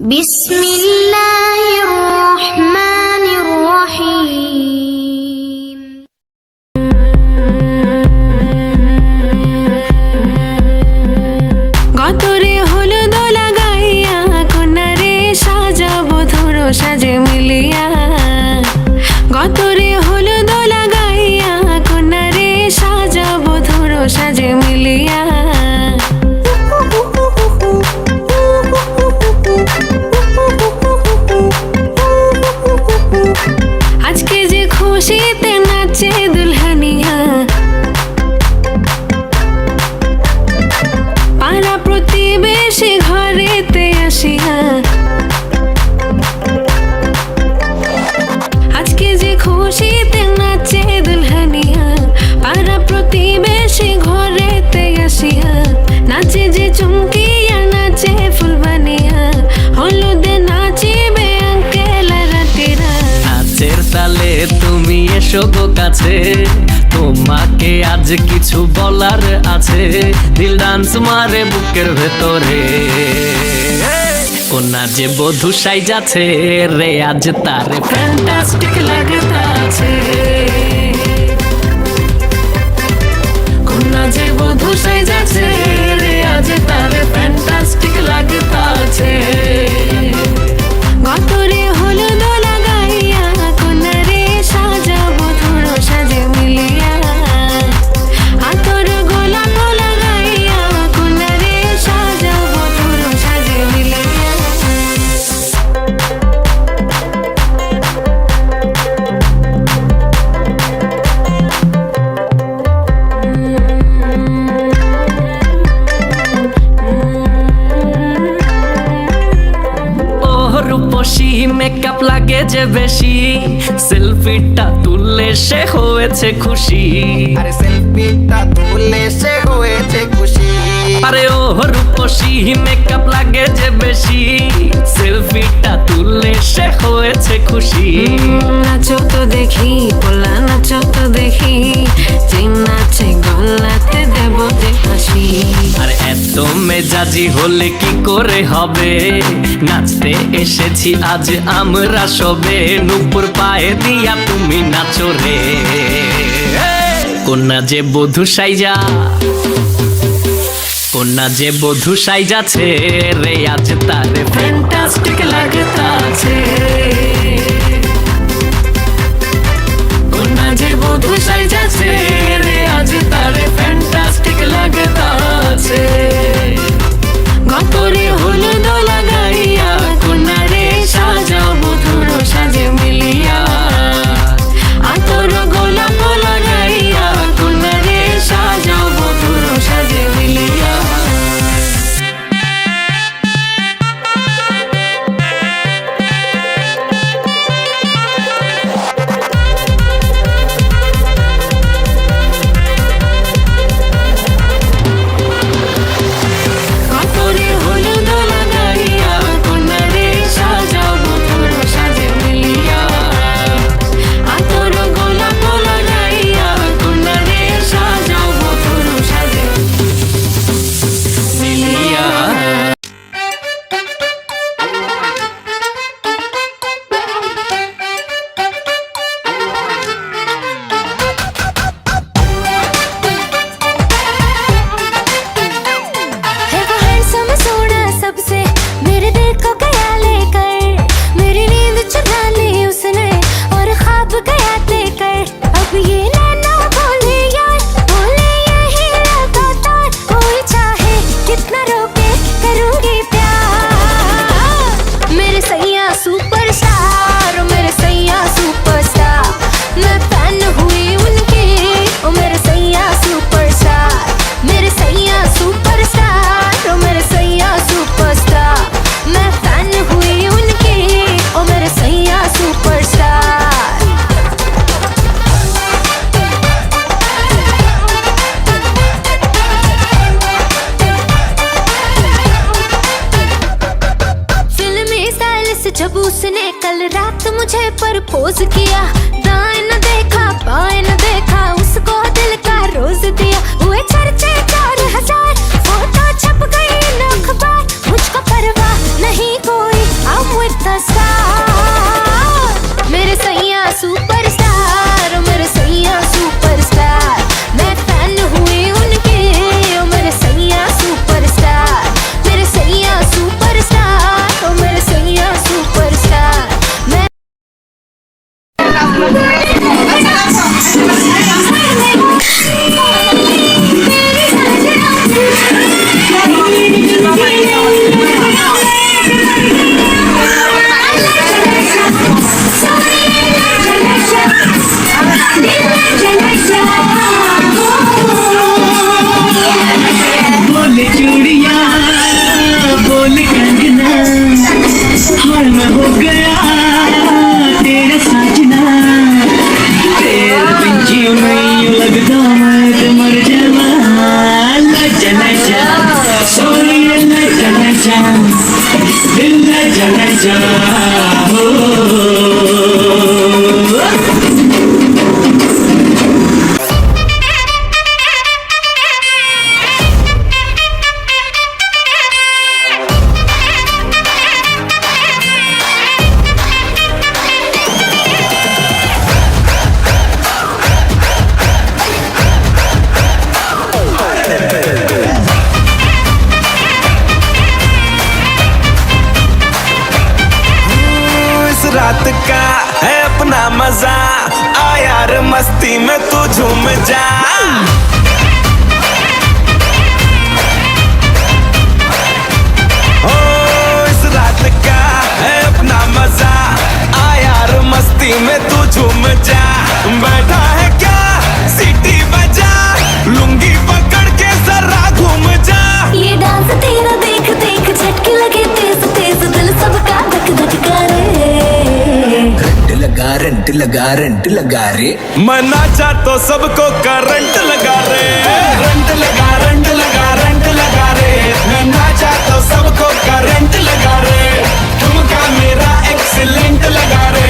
بسم الله الرحمن নাচে যে চুমকিয়া, নাচে ফুলবানিয়া, হলুদে নাচিবে আঙ্কেল রাতিরা নাচের তালে তুমি এসো গো কাছে, তোমাকে আজ কিছু বলার আছে। দিল ডান্স মারে বুকের ভেতরে। কোনা যে বধু যাচ্ছে রে আজ তারে ফ্যান্টাস্টিক লাগতাছে যে বেশি। সেলফিটা তুললে সে হয়েছে খুশি। আরে সেলফিটা তুললে সে হয়েছে খুশি আরে ও রূপসী মেকআপ লাগে যে বেশি। সেলফিটা তুললে সে হয়েছে খুশি। নাচো তো দেখি পোলা নাচো তো দেখি। যে নাচে গলাতে দেব যে হাসি। আর এত মেজাজি হলে কি করে হবে? নাচতে এসেছি আজ আমরা সবে। নুপুর পায়ে দিয়া তুমি নাচো রে। কন্যা যে বধু সাইজা। কন্যা যে বধু সাইজাছে রে আজ তারে ফ্যান্টাস্টিক লাগতাছে। কন্যা प्रपोज किया दाएँ न देखा बाएँ न देखा उसको दिल का रोज दिया हुए चूड़िया, बोल कंगना। मैं हो गया तेरा साजना। तेरा बिन जियो नहीं लगता, मैं तो मर जावा लजा लजा सोनिया लजा लजा दिल लजा लजा रात का है अपना मज़ा। आ यार, मस्ती में तू झूम जा। रात का है अपना मज़ा। आ मस्ती में तू झूम जा। बैठा करंट लगा रंट लगा रे। मना नाचा तो सबको करंट लगा रे। रंट लगा रंट लगा रंट लगा रे। मना नाचा तो सबको करंट लगा रे। तुमका मेरा एक्सीलेंट लगा रे।